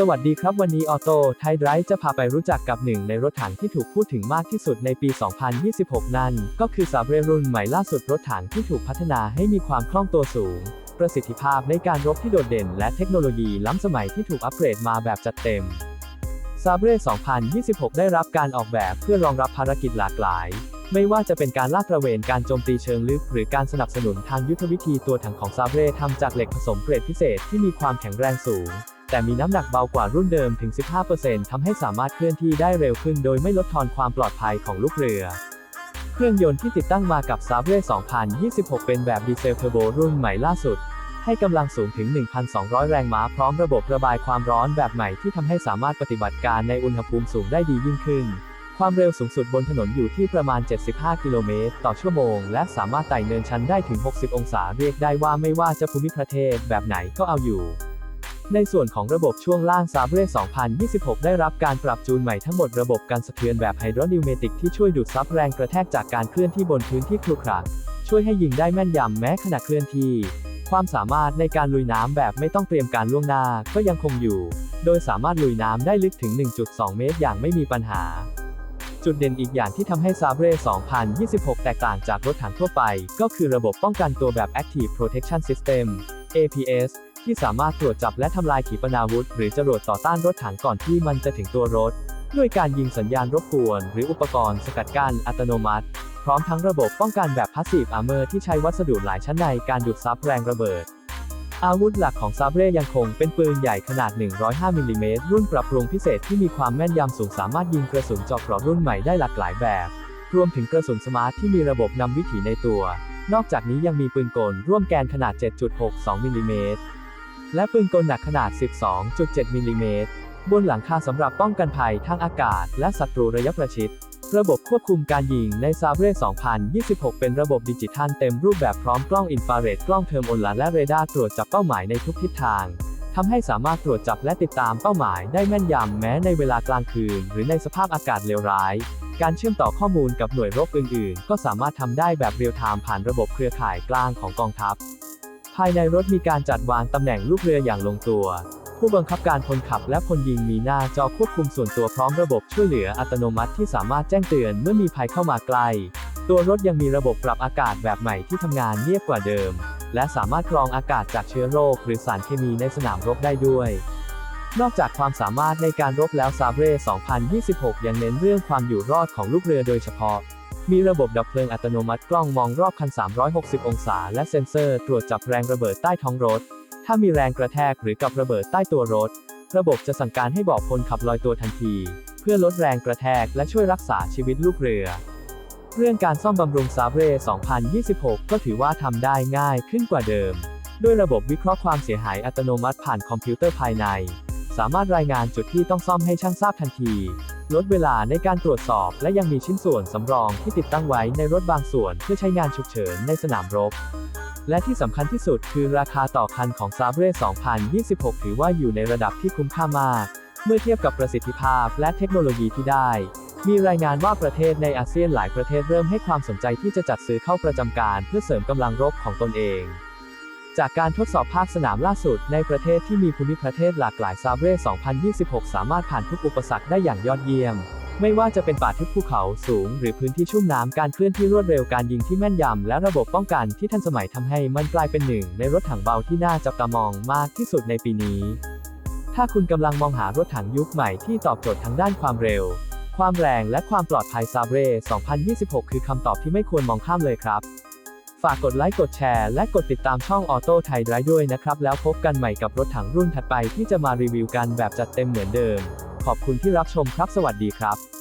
สวัสดีครับวันนี้ออโต้ไทยไดรฟ์จะพาไปรู้จักกับหนึ่งในรถถังที่ถูกพูดถึงมากที่สุดในปี 2026 นั่น ก็คือซาเบรรุ่นใหม่ล่าสุดรถถังที่ถูกพัฒนาให้มีความคล่องตัวสูง ประสิทธิภาพในการรบที่โดดเด่น และเทคโนโลยีล้ำสมัยที่ถูกอัปเกรดมาแบบจัดเต็มซาเบร2026 ได้รับการออกแบบเพื่อรองรับภารกิจหลากหลาย ไม่ว่าจะเป็นการลาดตระเวนการโจมตีเชิงลึก หรือการสนับสนุนทางยุทธวิธีตัวถังของซาเบรทำจากเหล็กผสมเกรดพิเศษที่มีความแข็งแรงสูง แต่มีน้ำหนักเบากว่ารุ่นเดิมถึง 15%ทำให้สามารถเคลื่อนที่ได้เร็วขึ้นโดยไม่ลดทอนความปลอดภัยของลูกเรือ เครื่องยนต์ที่ติดตั้งมากับซาเบร2026 เป็นแบบดีเซลเทอร์โบรุ่นใหม่ล่าสุด ให้กำลังสูงถึง 1,200 แรงม้าพร้อมระบบระบายความร้อนแบบใหม่ที่ทำให้สามารถปฏิบัติการในอุณหภูมิสูงได้ดียิ่งขึ้น ความเร็วสูงสุดบนถนนอยู่ที่ประมาณ 75 กิโลเมตรต่อชั่วโมง และสามารถไต่เนินชันได้ถึง 60 องศาเรียกได้ว่าไม่ว่าจะภูมิประเทศแบบไหนก็เอาอยู่ ในส่วนของระบบช่วงล่างซาเบร2026 ได้รับการปรับจูนใหม่ทั้งหมดระบบการสะเทือนแบบไฮดรอนิวเมติกที่ช่วยดูดซับแรงกระแทกจากการเคลื่อนที่บนพื้นที่ครุขระช่วยให้ยิงได้แม่นยำแม้ขณะเคลื่อนที่ ความสามารถในการลุยน้ำแบบไม่ต้องเตรียมการล่วงหน้าก็ยังคงอยู่ โดยสามารถลุยน้ำได้ลึกถึง 1.2 เมตรอย่างไม่มีปัญหา จุดเด่นอีกอย่างที่ทำให้ซาเบร2026 แตกต่างจากรถถังทั่วไป ก็คือระบบป้องกันตัวแบบ Active Protection System APS ที่สามารถตรวจจับและทำลายขีปนาวุธ หรือจรวดต่อต้านรถถังก่อนที่มันจะถึงตัวรถ ด้วยการยิงสัญญาณรบกวน หรืออุปกรณ์สกัดกั้นอัตโนมัติ พร้อมทั้งระบบป้องกันแบบ Passive Armor ที่ใช้วัสดุหลายชั้นในการดูดซับแรงระเบิดอาวุธหลักของซาเบรยังคงเป็นปืนใหญ่ขนาด 105มิลลิเมตรรุ่นปรับปรุงพิเศษที่มีความแม่นยำสูงสามารถยิงกระสุนเจาะกราะรุ่นใหม่ได้หลากหลายแบบ รวมถึงกระสุนสมาร์ทที่มีระบบนำวิถีในตัว นอกจากนี้ยังมีปืนกลร่วมแกนขนาด 7.62มิลลิเมตร และปืนกลหนักขนาด 12.7 มิลลิเมตร บนหลังคาสำหรับป้องกันภัยทางอากาศ และศัตรูระยะประชิด ระบบควบคุมการยิงในซาเบร2026 เป็นระบบดิจิทัลเต็มรูปแบบพร้อมกล้องอินฟราเรด กล้องเทอร์โมลาและเรดาร์ตรวจจับเป้าหมายในทุกทิศทางทำให้สามารถตรวจจับและติดตามเป้าหมายได้แม่นยำแม้ในเวลากลางคืน หรือในสภาพอากาศเลวร้าย การเชื่อมต่อข้อมูลกับหน่วยรบอื่น ๆ ก็สามารถทำได้แบบเรียลไทม์ผ่านระบบเครือข่ายกลางของกองทัพ ภายในรถมีการจัดวางตำแหน่งลูกเรืออย่างลงตัว ผู้บังคับการพลขับและพลยิงมีหน้าจอควบคุมส่วนตัวพร้อมระบบช่วยเหลืออัตโนมัติที่สามารถแจ้งเตือนเมื่อมีภัยเข้ามาใกล้ ตัวรถยังมีระบบปรับอากาศแบบใหม่ที่ทำงานเงียบกว่าเดิม และสามารถกรองอากาศจากเชื้อโรค หรือสารเคมีในสนามรบได้ด้วย นอกจากความสามารถในการรบแล้วซาเบร2026 ยังเน้นเรื่องความอยู่รอดของลูกเรือโดยเฉพาะ มีระบบดับเพลิงอัตโนมัติกล้องมองรอบคัน 360 องศา และเซ็นเซอร์ตรวจจับแรงระเบิดใต้ท้องรถ ถ้ามีแรงกระแทกหรือกับระเบิดใต้ตัวรถ ระบบจะสั่งการให้เบอกพลขับลอยตัวทันที เพื่อลดแรงกระแทกและช่วยรักษาชีวิตลูกเรือ เรื่องการซ่อมบำรุงซาเบร2026 ก็ถือว่าทำได้ง่ายขึ้นกว่าเดิม ด้วยระบบวิเคราะห์ความเสียหายอัตโนมัติผ่านคอมพิวเตอร์ภายใน สามารถรายงานจุดที่ต้องซ่อมให้ช่างทราบทันที ลดเวลาในการตรวจสอบ และยังมีชิ้นส่วนสำรองที่ติดตั้งไว้ในรถบางส่วนเพื่อใช้งานฉุกเฉินในสนามรบ และที่สำคัญที่สุดคือราคาต่อคันของซาเบร2026 ถือว่าอยู่ในระดับที่คุ้มค่ามาก เมื่อเทียบกับประสิทธิภาพและเทคโนโลยีที่ได้ มีรายงานว่าประเทศในอาเซียนหลายประเทศเริ่มให้ความสนใจที่จะจัดซื้อเข้าประจำการเพื่อเสริมกำลังรบของตนเอง จากการทดสอบภาคสนามล่าสุด ในประเทศที่มีภูมิประเทศหลากหลายซาเบร2026 สามารถผ่านทุกอุปสรรคได้อย่างยอดเยี่ยม ไม่ว่าจะเป็นป่าทึบภูเขาสูง หรือพื้นที่ชุ่มน้ำการเคลื่อนที่รวดเร็วการยิงที่แม่นยำ และระบบป้องกันที่ทันสมัยทำให้มันกลายเป็นหนึ่ง ในรถถังเบาที่น่าจับตามองมากที่สุดในปีนี้ ถ้าคุณกำลังมองหารถถังยุคใหม่ที่ตอบโจทย์ทั้งด้านความเร็ว ความแรงและความปลอดภัยซาเบร2026 คือคำตอบที่ไม่ควรมองข้ามเลยครับ ฝากกดไลค์กดแชร์และกดติดตามช่องออโต้ไทยไดรด้วยนะครับ แล้วพบกันใหม่กับรถถังรุ่นถัดไปที่จะมารีวิวกันแบบจัดเต็มเหมือนเดิม ขอบคุณที่รับชมครับ สวัสดีครับ